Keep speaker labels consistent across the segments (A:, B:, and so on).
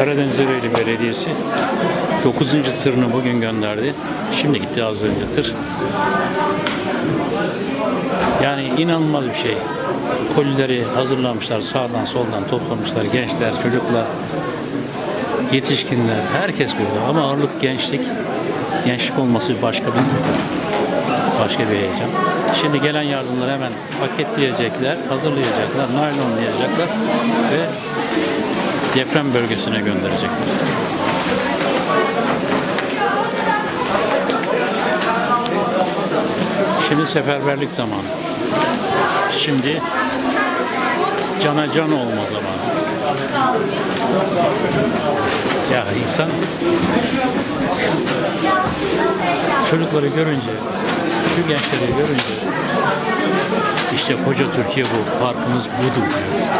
A: Karadeniz Ereğli Belediyesi 9. tırını bugün gönderdi. Şimdi gitti az önce tır. Yani inanılmaz bir şey. Kolileri hazırlamışlar, sağdan soldan toplamışlar. Gençler, çocuklar, yetişkinler, herkes burada. Ama ağırlık gençlik. Gençlik olması başka bir başka bir heyecan. Şimdi gelen yardımları hemen paketleyecekler, hazırlayacaklar, naylonlayacaklar ve deprem bölgesine gönderecekler. Şimdi seferberlik zamanı. Şimdi cana can olma zamanı. Ya insan çocukları görünce, şu gençleri görünce işte koca Türkiye bu, farkımız budur diyor.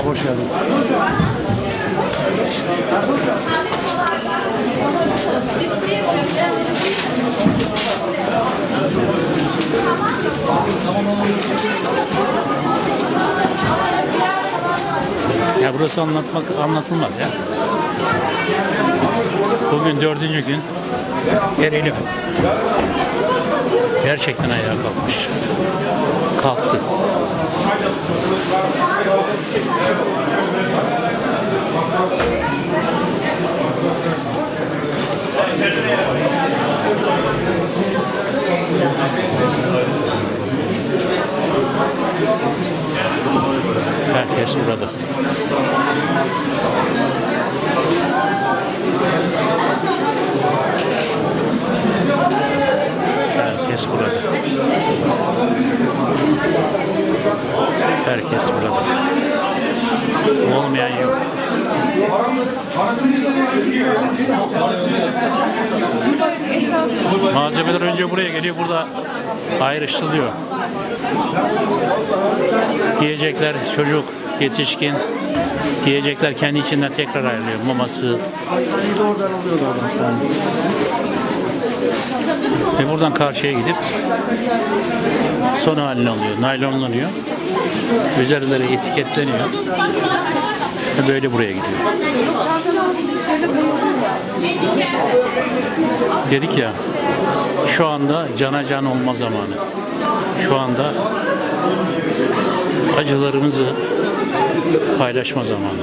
A: Abi hoş geldin. Ya burası anlatmak anlatılmaz ya. Bugün dördüncü gün Ereğli gerçekten ayağa kalkmış. Kalktı. Herkes burada. Herkes burada. Herkes burada. Olmayan yok. Malzemeler önce buraya geliyor, burada ayrıştırılıyor. Giyecekler çocuk, yetişkin, giyecekler kendi içinden tekrar ayrılıyor. Maması. Ve buradan karşıya gidip son haline alıyor, naylonlanıyor. Üzerleri etiketleniyor. Ve böyle buraya gidiyor. Dedik ya, şu anda cana can olma zamanı. Şu anda acılarımızı paylaşma zamanı.